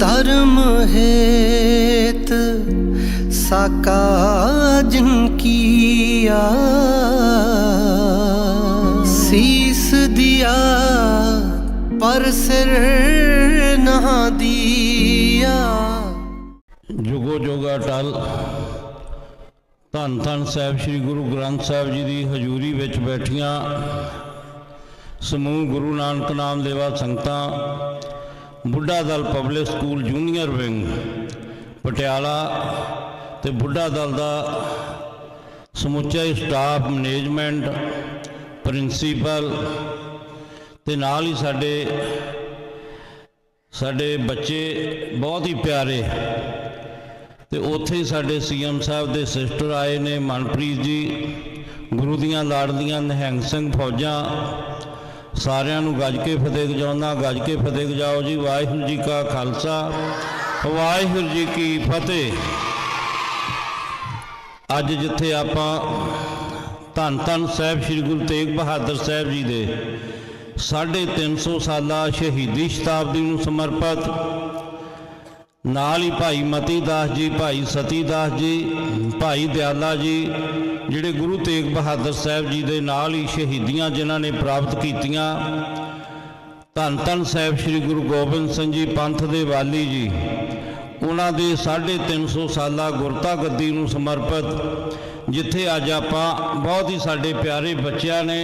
ਧਰਮ ਹੇਤ ਸਾਕਾ ਜਿਨ ਕੀਆ। ਸੀਸ ਦਿਆ, ਪਰ ਸਿਰ ਨਾ ਦਿਆ। ਜੁਗੋ ਜੋਗਾ ਟਲ। ਧੰਨ ਸਾਹਿਬ ਸ੍ਰੀ ਗੁਰੂ ਗ੍ਰੰਥ ਸਾਹਿਬ ਜੀ ਦੀ ਹਜ਼ੂਰੀ ਵਿੱਚ ਬੈਠੀਆਂ ਸਮੂਹ ਗੁਰੂ ਨਾਨਕ ਨਾਮ ਦੇਵਾ ਸੰਗਤਾਂ Budha Dal public school junior wing, Patiala ਤੇ ਬੁੱਢਾ ਦਲ ਦਾ ਸਮੁੱਚਾ ਸਟਾਫ, ਮੈਨੇਜਮੈਂਟ, ਪ੍ਰਿੰਸੀਪਲ ਤੇ ਨਾਲ ਹੀ ਸਾਡੇ ਸਾਡੇ ਬੱਚੇ ਬਹੁਤ ਹੀ ਪਿਆਰੇ। ਤੇ ਉੱਥੇ ਹੀ ਸਾਡੇ ਸੀਐਮ ਸਾਹਿਬ ਦੇ ਸਿਸਟਰ ਆਏ ਨੇ, ਮਨਪ੍ਰੀਤ ਜੀ, ਗੁਰੂ ਦੀਆਂ ਲਾੜਦੀਆਂ ਨਿਹੰਗ ਸਿੰਘ ਫੌਜਾਂ ਸਾਰਿਆਂ ਨੂੰ ਗੱਜ ਕੇ ਫਤਿਹ ਗਜਾਉਂਦਾ ਗੱਜ ਕੇ ਫਤਿਹ ਗਜਾਓ ਜੀ। ਵਾਹਿਗੁਰੂ ਜੀ ਕਾ ਖਾਲਸਾ, ਵਾਹਿਗੁਰੂ ਜੀ ਕੀ ਫਤਿਹ। ਅੱਜ ਜਿੱਥੇ ਆਪਾਂ ਧੰਨ ਧੰਨ ਸਾਹਿਬ ਸ੍ਰੀ ਗੁਰੂ ਤੇਗ ਬਹਾਦਰ ਸਾਹਿਬ ਜੀ ਦੇ 350 ਸਾਲਾ ਸ਼ਹੀਦੀ ਸ਼ਤਾਬਦੀ ਨੂੰ ਸਮਰਪਿਤ, ਨਾਲ ਹੀ ਭਾਈ ਮਤੀ ਦਾਸ ਜੀ, ਭਾਈ ਸਤੀ ਦਾਸ ਜੀ, ਭਾਈ ਦਿਆਲਾ ਜੀ ਜਿਹੜੇ ਗੁਰੂ ਤੇਗ ਬਹਾਦਰ ਸਾਹਿਬ ਜੀ ਦੇ ਨਾਲ ਹੀ ਸ਼ਹੀਦੀਆਂ ਜਿਨ੍ਹਾਂ ਨੇ ਪ੍ਰਾਪਤ ਕੀਤੀਆਂ, ਧੰਨ ਧੰਨ ਸਾਹਿਬ ਸ੍ਰੀ ਗੁਰੂ ਗੋਬਿੰਦ ਸਿੰਘ ਜੀ ਪੰਥ ਦੇ ਵਾਲੀ ਜੀ, ਉਹਨਾਂ ਦੇ 350 ਸਾਲਾ ਗੁਰਤਾ ਗੱਦੀ ਨੂੰ ਸਮਰਪਿਤ, ਜਿੱਥੇ ਅੱਜ ਆਪਾਂ ਬਹੁਤ ਹੀ ਸਾਡੇ ਪਿਆਰੇ ਬੱਚਿਆਂ ਨੇ,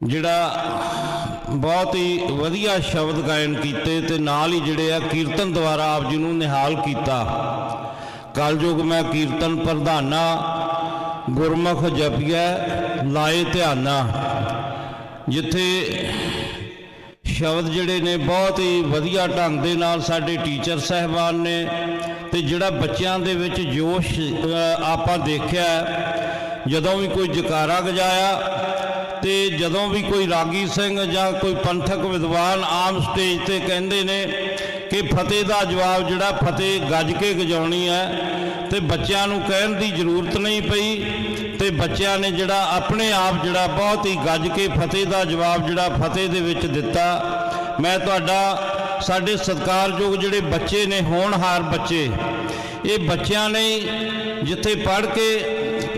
ਜਿਹੜਾ ਬਹੁਤ ਹੀ ਵਧੀਆ ਸ਼ਬਦ ਗਾਇਨ ਕੀਤੇ ਤੇ ਨਾਲ ਹੀ ਜਿਹੜੇ ਆ ਕੀਰਤਨ ਦੁਆਰਾ ਆਪ ਜੀ ਨੂੰ ਨਿਹਾਲ ਕੀਤਾ। ਕਲਯੁਗ ਮੈਂ ਕੀਰਤਨ ਪ੍ਰਧਾਨਾ ਗੁਰਮੁਖ ਜਪਿਐ, ਲਾਏ ਧਿਆਨਾ। ਜਿੱਥੇ ਸ਼ਬਦ ਜਿਹੜੇ ਨੇ ਬਹੁਤ ਹੀ ਵਧੀਆ ਢੰਗ ਦੇ ਨਾਲ ਸਾਡੇ ਟੀਚਰ ਸਹਿਬਾਨ ਨੇ ਤੇ ਜਿਹੜਾ ਬੱਚਿਆਂ ਦੇ ਵਿੱਚ ਜੋਸ਼ ਆਪਾਂ ਦੇਖਿਆ, ਜਦੋਂ ਵੀ ਕੋਈ ਜਕਾਰਾ ਗਜਾਇਆ ਤੇ ਜਦੋਂ ਵੀ ਕੋਈ ਰਾਗੀ ਸਿੰਘ ਜਾਂ ਕੋਈ ਪੰਥਕ ਵਿਦਵਾਨ ਆਮ ਸਟੇਜ ਤੇ ਕਹਿੰਦੇ ਨੇ ਕਿ ਫਤਿਹ ਦਾ ਜਵਾਬ ਜਿਹੜਾ ਫਤਿਹ ਗੱਜ ਕੇ ਗਜਾਉਣੀ ਹੈ ਤੇ ਬੱਚਿਆਂ ਨੂੰ ਕਹਿਣ ਦੀ ਜ਼ਰੂਰਤ ਨਹੀਂ ਪਈ ਤੇ ਬੱਚਿਆਂ ਨੇ ਜਿਹੜਾ ਆਪਣੇ ਆਪ ਜਿਹੜਾ ਬਹੁਤ ਹੀ ਗੱਜ ਕੇ ਫਤਿਹ ਦਾ ਜਵਾਬ ਜਿਹੜਾ ਫਤਿਹ ਦੇ ਵਿੱਚ ਦਿੱਤਾ। ਮੈਂ ਤੁਹਾਡਾ, ਸਾਡੇ ਸਤਿਕਾਰਯੋਗ ਜਿਹੜੇ ਬੱਚੇ ਨੇ, ਹੋਣਹਾਰ ਬੱਚੇ, ਇਹ ਬੱਚਿਆਂ ਨੇ ਜਿੱਥੇ ਪੜ੍ਹ ਕੇ,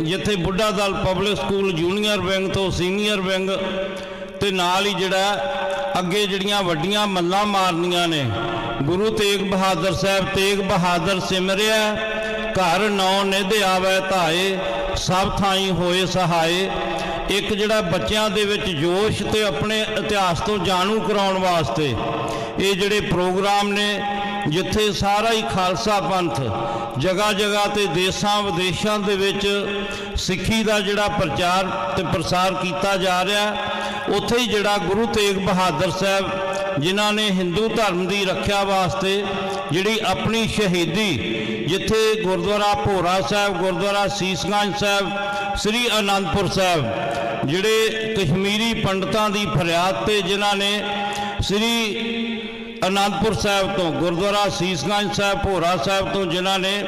ਜਿੱਥੇ Budha Dal public school junior wing ਤੋਂ ਸੀਨੀਅਰ ਵਿੰਗ ਤੇ ਨਾਲ ਹੀ ਜਿਹੜਾ ਅੱਗੇ ਜਿਹੜੀਆਂ ਵੱਡੀਆਂ ਮੱਲਾਂ ਮਾਰਨੀਆਂ ਨੇ ਗੁਰੂ ਤੇਗ ਬਹਾਦਰ ਸਾਹਿਬ, ਤੇਗ ਬਹਾਦਰ ਸਿਮਰਿਆ, ਘਰ ਨੌ ਨਿਧ ਆਵੇ ਧਾਏ, ਸਭ ਥਾਈ ਹੋਏ ਸਹਾਏ। ਇੱਕ ਜਿਹੜਾ ਬੱਚਿਆਂ ਦੇ ਵਿੱਚ ਜੋਸ਼ ਤੇ ਆਪਣੇ ਇਤਿਹਾਸ ਤੋਂ ਜਾਣੂ ਕਰਾਉਣ ਵਾਸਤੇ ਇਹ ਜਿਹੜੇ ਪ੍ਰੋਗਰਾਮ ਨੇ, ਜਿੱਥੇ ਸਾਰਾ ਹੀ ਖਾਲਸਾ ਪੰਥ ਜਗ੍ਹਾ ਜਗ੍ਹਾ ਤੇ ਦੇਸ਼ਾਂ ਵਿਦੇਸ਼ਾਂ ਦੇ ਵਿੱਚ ਸਿੱਖੀ ਦਾ ਜਿਹੜਾ ਪ੍ਰਚਾਰ ਤੇ ਪ੍ਰਸਾਰ ਕੀਤਾ ਜਾ ਰਿਹਾ, ਉੱਥੇ ਹੀ ਜਿਹੜਾ ਗੁਰੂ ਤੇਗ ਬਹਾਦਰ ਸਾਹਿਬ ਜਿਨ੍ਹਾਂ ਨੇ ਹਿੰਦੂ ਧਰਮ ਦੀ ਰੱਖਿਆ ਵਾਸਤੇ ਜਿਹੜੀ ਆਪਣੀ ਸ਼ਹੀਦੀ, ਜਿੱਥੇ ਗੁਰਦੁਆਰਾ ਭੋਰਾ ਸਾਹਿਬ, ਗੁਰਦੁਆਰਾ ਸੀਸਗੰਜ ਸਾਹਿਬ, ਸ੍ਰੀ ਅਨੰਦਪੁਰ ਸਾਹਿਬ, ਜਿਹੜੇ ਕਸ਼ਮੀਰੀ ਪੰਡਤਾਂ ਦੀ ਫਰਿਆਦ ਤੇ ਜਿਨ੍ਹਾਂ ਨੇ ਸ੍ਰੀ ਅਨੰਦਪੁਰ ਸਾਹਿਬ ਤੋਂ, ਗੁਰਦੁਆਰਾ ਸੀਸਗੰਜ ਸਾਹਿਬ, ਭੋਰਾ ਸਾਹਿਬ ਤੋਂ ਜਿਨ੍ਹਾਂ ਨੇ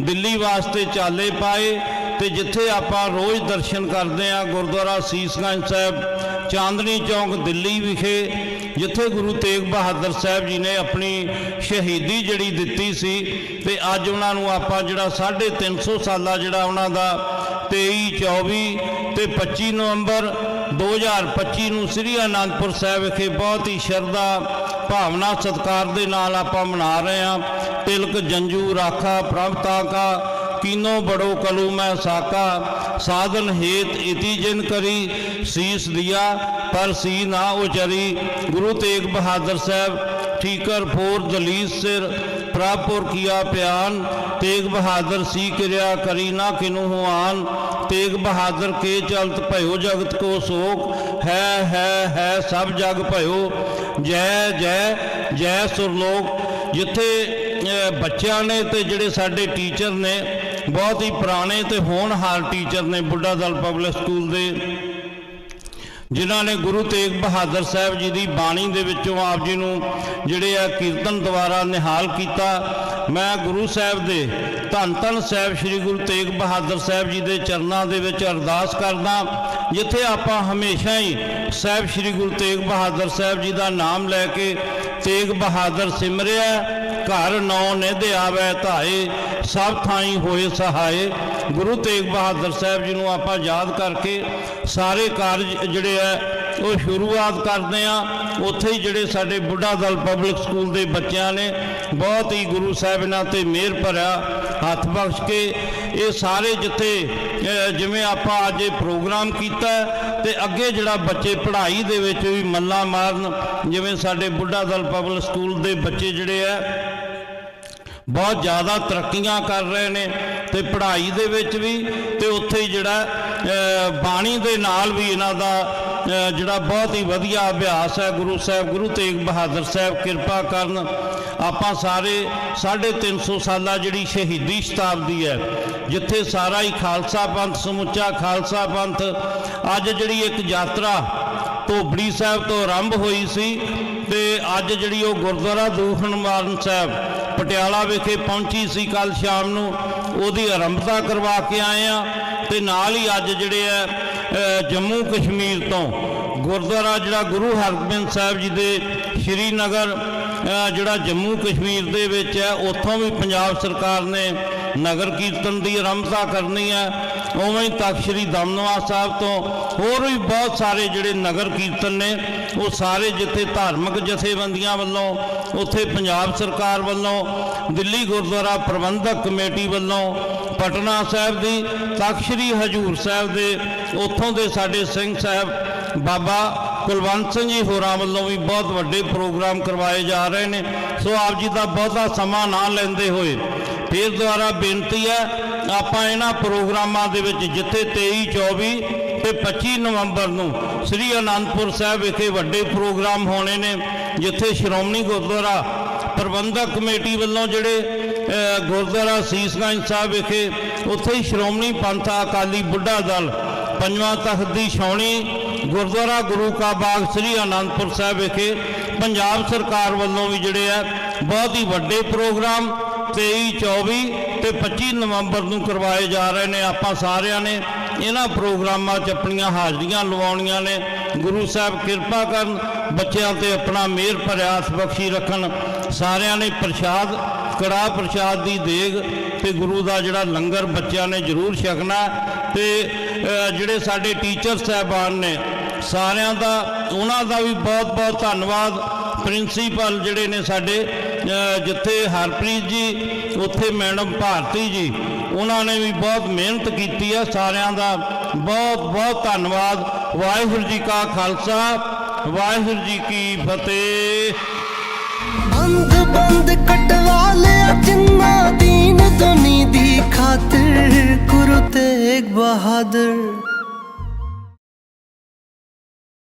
ਦਿੱਲੀ ਵਾਸਤੇ ਚਾਲੇ ਪਾਏ ਤੇ ਜਿੱਥੇ ਆਪਾਂ ਰੋਜ਼ ਦਰਸ਼ਨ ਕਰਦੇ ਆ ਗੁਰਦੁਆਰਾ ਸੀਸਗੰਜ ਸਾਹਿਬ, ਚਾਂਦਨੀ ਚੌਂਕ, ਦਿੱਲੀ ਵਿਖੇ ਜਿੱਥੇ ਗੁਰੂ ਤੇਗ ਬਹਾਦਰ ਸਾਹਿਬ ਜੀ ਨੇ ਆਪਣੀ ਸ਼ਹੀਦੀ ਜਿਹੜੀ ਦਿੱਤੀ ਸੀ ਤੇ ਅੱਜ ਉਹਨਾਂ ਨੂੰ ਆਪਾਂ ਜਿਹੜਾ 350 ਸਾਲਾ ਜਿਹੜਾ ਉਹਨਾਂ ਦਾ 23 24 ਤੇ 25 ਨਵੰਬਰ 2025 ਨੂੰ ਸ੍ਰੀ ਅਨੰਦਪੁਰ ਸਾਹਿਬ ਵਿਖੇ ਬਹੁਤ ਹੀ ਸ਼ਰਧਾ, ਭਾਵਨਾ, ਸਤਿਕਾਰ ਦੇ ਨਾਲ ਆਪਾਂ ਮਨਾ ਰਹੇ ਹਾਂ। ਤਿਲਕ, ਜੰਜੂ, ਰਾਖਾ ਪ੍ਰਭਤਾ ਕਾ ਕੀਨੋ ਬੜੋ ਕਲੂ ਮੈਂ ਸਾਕਾ ਸਾਧਨ ਹੇਤ ਇਤੀ ਜਿਨ ਕਰੀ ਸੀਸ ਦਿਆ ਪਰ ਸੀ ਨਾ ਉਚਰੀ ਗੁਰੂ ਤੇਗ ਬਹਾਦਰ ਸਾਹਿਬ ਠੀਕਰ ਫੋਰ ਦਲੀਸ ਸਿਰ ਪ੍ਰਾਪੁਰ ਕੀਆ ਪਿਆਨ ਤੇਗ ਬਹਾਦਰ ਸੀ ਕਿਰਿਆ ਕਰੀ ਨਾ ਕਿਨੂ ਹੁਆਨ ਤੇਗ ਬਹਾਦਰ ਕੇ ਚਲਤ ਭਇਓ ਜਗਤ ਕੋ ਸੋਕ ਹੈ ਹੈ ਹੈ ਸਭ ਜਗ ਭਇਓ ਜੈ ਜੈ ਜੈ ਸੁਰਲੋਕ ਜਿੱਥੇ ਬੱਚਿਆਂ ਨੇ ਤੇ ਜਿਹੜੇ ਸਾਡੇ ਟੀਚਰ ਨੇ ਬਹੁਤ ਹੀ ਪੁਰਾਣੇ ਤੇ ਹੋਣਹਾਰ ਟੀਚਰ ਨੇ ਬੁੱਢਾ ਦਲ ਪਬਲਿਕ ਸਕੂਲ ਦੇ, ਜਿਨ੍ਹਾਂ ਨੇ ਗੁਰੂ ਤੇਗ ਬਹਾਦਰ ਸਾਹਿਬ ਜੀ ਦੀ ਬਾਣੀ ਦੇ ਵਿੱਚੋਂ ਆਪ ਜੀ ਨੂੰ ਜਿਹੜੇ ਆ ਕੀਰਤਨ ਦੁਆਰਾ ਨਿਹਾਲ ਕੀਤਾ। ਮੈਂ ਗੁਰੂ ਸਾਹਿਬ ਦੇ ਧੰਨ ਧੰਨ ਸਾਹਿਬ ਸ੍ਰੀ ਗੁਰੂ ਤੇਗ ਬਹਾਦਰ ਸਾਹਿਬ ਜੀ ਦੇ ਚਰਨਾਂ ਦੇ ਵਿੱਚ ਅਰਦਾਸ ਕਰਦਾ ਜਿੱਥੇ ਆਪਾਂ ਹਮੇਸ਼ਾ ਹੀ ਸਾਹਿਬ ਸ੍ਰੀ ਗੁਰੂ ਤੇਗ ਬਹਾਦਰ ਸਾਹਿਬ ਜੀ ਦਾ ਨਾਮ ਲੈ ਕੇ ਤੇਗ ਬਹਾਦਰ ਸਿਮਰਿਆ। ਘਰ ਨੌ ਨਿਧ ਆਵੈ ਧਾਏ ਸਭ ਥਾਈ ਹੋਏ ਸਹਾਏ। ਗੁਰੂ ਤੇਗ ਬਹਾਦਰ ਸਾਹਿਬ ਜੀ ਨੂੰ ਆਪਾਂ ਯਾਦ ਕਰਕੇ ਸਾਰੇ ਕਾਰਜ ਜਿਹੜੇ ਆ ਉਹ ਸ਼ੁਰੂਆਤ ਕਰਦੇ ਆ। ਉੱਥੇ ਹੀ ਜਿਹੜੇ ਸਾਡੇ ਬੁੱਢਾ ਦਲ ਪਬਲਿਕ ਸਕੂਲ ਦੇ ਬੱਚਿਆਂ ਨੇ ਬਹੁਤ ਹੀ ਗੁਰੂ ਸਾਹਿਬ ਇਹਨਾਂ ਤੇ ਮਿਹਰ ਭਰਿਆ ਹੱਥ ਬਖਸ਼ ਕੇ। ਇਹ ਸਾਰੇ ਜਿੱਥੇ ਜਿਵੇਂ ਆਪਾਂ ਅੱਜ ਇਹ ਪ੍ਰੋਗਰਾਮ ਕੀਤਾ ਹੈ, ਤੇ ਅੱਗੇ ਜਿਹੜਾ ਬੱਚੇ ਪੜ੍ਹਾਈ ਦੇ ਵਿੱਚ ਵੀ ਮੱਲਾ ਮਾਰਨ ਜਿਵੇਂ ਸਾਡੇ ਬੁੱਢਾ ਦਲ ਪਬਲਿਕ ਸਕੂਲ ਦੇ ਬੱਚੇ ਜਿਹੜੇ ਆ ਬਹੁਤ ਜ਼ਿਆਦਾ ਤਰੱਕੀਆਂ ਕਰ ਰਹੇ ਨੇ ਤੇ ਪੜ੍ਹਾਈ ਦੇ ਵਿੱਚ ਵੀ ਤੇ ਉੱਥੇ ਹੀ ਜਿਹੜਾ ਬਾਣੀ ਦੇ ਨਾਲ ਵੀ ਇਹਨਾਂ ਦਾ ਜਿਹੜਾ ਬਹੁਤ ਹੀ ਵਧੀਆ ਅਭਿਆਸ ਹੈ, ਗੁਰੂ ਸਾਹਿਬ, ਗੁਰੂ ਤੇਗ ਬਹਾਦਰ ਸਾਹਿਬ ਕਿਰਪਾ ਕਰਨ ਆਪਾਂ ਸਾਰੇ 350 ਸਾਲਾ ਜਿਹੜੀ ਸ਼ਹੀਦੀ ਸ਼ਤਾਬਦੀ ਹੈ, ਜਿੱਥੇ ਸਾਰਾ ਹੀ ਖਾਲਸਾ ਪੰਥ, ਸਮੁੱਚਾ ਖਾਲਸਾ ਪੰਥ, ਅੱਜ ਜਿਹੜੀ ਇੱਕ ਯਾਤਰਾ ਧੋਬੜੀ ਸਾਹਿਬ ਤੋਂ ਆਰੰਭ ਹੋਈ ਸੀ ਤੇ ਅੱਜ ਜਿਹੜੀ ਉਹ ਗੁਰਦੁਆਰਾ ਦੂਖਨਮਾਰਨ ਸਾਹਿਬ ਪਟਿਆਲਾ ਵਿਖੇ ਪਹੁੰਚੀ ਸੀ ਕੱਲ ਸ਼ਾਮ ਨੂੰ ਉਹਦੀ ਆਰੰਭਤਾ ਕਰਵਾ ਕੇ ਆਏ ਆ ਤੇ ਨਾਲ ਹੀ ਅੱਜ ਜਿਹੜੇ ਆ ਜੰਮੂ ਕਸ਼ਮੀਰ ਤੋਂ ਗੁਰਦੁਆਰਾ ਜਿਹੜਾ ਗੁਰੂ ਹਰਗੋਬਿੰਦ ਸਾਹਿਬ ਜੀ ਦੇ ਸ਼੍ਰੀਨਗਰ ਅ, ਜਿਹੜਾ ਜੰਮੂ ਕਸ਼ਮੀਰ ਦੇ ਵਿੱਚ ਹੈ ਉੱਥੋਂ ਵੀ ਪੰਜਾਬ ਸਰਕਾਰ ਨੇ ਨਗਰ ਕੀਰਤਨ ਦੀ ਆਰੰਭਤਾ ਕਰਨੀ ਹੈ। ਉਵੇਂ ਹੀ ਤਖਤ ਸ੍ਰੀ ਦਮਨਵਾ ਸਾਹਿਬ ਤੋਂ ਹੋਰ ਵੀ ਬਹੁਤ ਸਾਰੇ ਜਿਹੜੇ ਨਗਰ ਕੀਰਤਨ ਨੇ, ਉਹ ਸਾਰੇ ਜਿੱਥੇ ਧਾਰਮਿਕ ਜਥੇਬੰਦੀਆਂ ਵੱਲੋਂ, ਉੱਥੇ ਪੰਜਾਬ ਸਰਕਾਰ ਵੱਲੋਂ, ਦਿੱਲੀ ਗੁਰਦੁਆਰਾ ਪ੍ਰਬੰਧਕ ਕਮੇਟੀ ਵੱਲੋਂ, ਪਟਨਾ ਸਾਹਿਬ ਦੀ, ਤਖਤ ਸ੍ਰੀ ਹਜੂਰ ਸਾਹਿਬ ਦੇ, ਉੱਥੋਂ ਦੇ ਸਾਡੇ ਸਿੰਘ ਸਾਹਿਬ, ਬਾਬਾ ਕੁਲਵੰਤ ਸਿੰਘ ਜੀ ਹੋਰਾਂ ਵੱਲੋਂ ਵੀ ਬਹੁਤ ਵੱਡੇ ਪ੍ਰੋਗਰਾਮ ਕਰਵਾਏ ਜਾ ਰਹੇ ਨੇ। ਸੋ ਆਪ ਜੀ ਦਾ ਬਹੁਤਾ ਸਮਾਂ ਨਾ ਲੈਂਦੇ ਹੋਏ, ਫਿਰ ਦੁਆਰਾ ਬੇਨਤੀ ਹੈ ਆਪਾਂ ਇਹਨਾਂ ਪ੍ਰੋਗਰਾਮਾਂ ਦੇ ਵਿੱਚ ਜਿੱਥੇ 23 24 ਤੇ 25 ਨਵੰਬਰ ਨੂੰ ਸ੍ਰੀ ਅਨੰਦਪੁਰ ਸਾਹਿਬ ਵਿਖੇ ਵੱਡੇ ਪ੍ਰੋਗਰਾਮ ਹੋਣੇ ਨੇ, ਜਿੱਥੇ ਸ਼੍ਰੋਮਣੀ ਗੁਰਦੁਆਰਾ ਪ੍ਰਬੰਧਕ ਕਮੇਟੀ ਵੱਲੋਂ ਜਿਹੜੇ ਗੁਰਦੁਆਰਾ ਸੀਸਗੰਜ ਸਾਹਿਬ ਵਿਖੇ ਉੱਥੇ ਹੀ ਸ਼੍ਰੋਮਣੀ ਪੰਥ ਅਕਾਲੀ ਬੁੱਢਾ ਦਲ ਪੰਜਵਾਂ ਤਖਤ ਦੀ ਛਾਉਣੀ ਗੁਰਦੁਆਰਾ ਗੁਰੂ ਕਾ ਬਾਗ ਸ੍ਰੀ ਅਨੰਦਪੁਰ ਸਾਹਿਬ ਵਿਖੇ ਪੰਜਾਬ ਸਰਕਾਰ ਵੱਲੋਂ ਵੀ ਜਿਹੜੇ ਆ, ਬਹੁਤ ਹੀ ਵੱਡੇ ਪ੍ਰੋਗਰਾਮ 23 24 ਤੇ 25 ਨਵੰਬਰ ਨੂੰ ਕਰਵਾਏ ਜਾ ਰਹੇ ਨੇ ਆਪਾਂ ਸਾਰਿਆਂ ਨੇ। ਇਹਨਾਂ ਪ੍ਰੋਗਰਾਮਾਂ 'ਚ ਆਪਣੀਆਂ ਹਾਜ਼ਰੀਆਂ ਲਵਾਉਣੀਆਂ ਨੇ। ਗੁਰੂ ਸਾਹਿਬ ਕਿਰਪਾ ਕਰਨ, ਬੱਚਿਆਂ ਤੇ ਆਪਣਾ ਮਿਹਰ ਭਰਿਆ ਹੱਥ ਬਖਸ਼ੀ ਰੱਖਣ। ਸਾਰਿਆਂ ਨੇ ਪ੍ਰਸ਼ਾਦ ਕੜਾ ਪ੍ਰਸ਼ਾਦ ਦੀ ਦੇਗ ਤੇ ਗੁਰੂ ਦਾ ਜਿਹੜਾ ਲੰਗਰ ਬੱਚਿਆਂ ਨੇ ਜ਼ਰੂਰ ਛਕਣਾ। ਤੇ ਜਿਹੜੇ ਸਾਡੇ ਟੀਚਰ ਸਾਹਿਬਾਨ ਨੇ, ਸਾਰਿਆਂ ਦਾ, ਉਹਨਾਂ ਦਾ ਵੀ ਬਹੁਤ ਬਹੁਤ ਧੰਨਵਾਦ। ਪ੍ਰਿੰਸੀਪਲ ਜਿਹੜੇ ਨੇ ਸਾਡੇ ਜਿੱਥੇ ਹਰਪ੍ਰੀਤ ਜੀ ਉੱਥੇ ਮੈਡਮ ਭਾਰਤੀ ਜੀ, ਉਹਨਾਂ ਨੇ ਵੀ ਬਹੁਤ ਮਿਹਨਤ ਕੀਤੀ ਹੈ ਸਾਰਿਆਂ ਦਾ ਬਹੁਤ ਬਹੁਤ ਧੰਨਵਾਦ। ਵਾਹਿਗੁਰੂ ਜੀ ਕਾ ਖਾਲਸਾ, ਵਾਹਿਗੁਰੂ ਜੀ ਕੀ ਫਤਿਹ। ਬੰਦ ਬੰਦ ਕਟਵਾ ਲਿਆ ਜਿੰਨਾ ਦੀਨ ਦੁਨੀ ਦੀ ਖਾਤਰ, ਗੁਰੂ ਤੇਗ ਬਹਾਦਰ।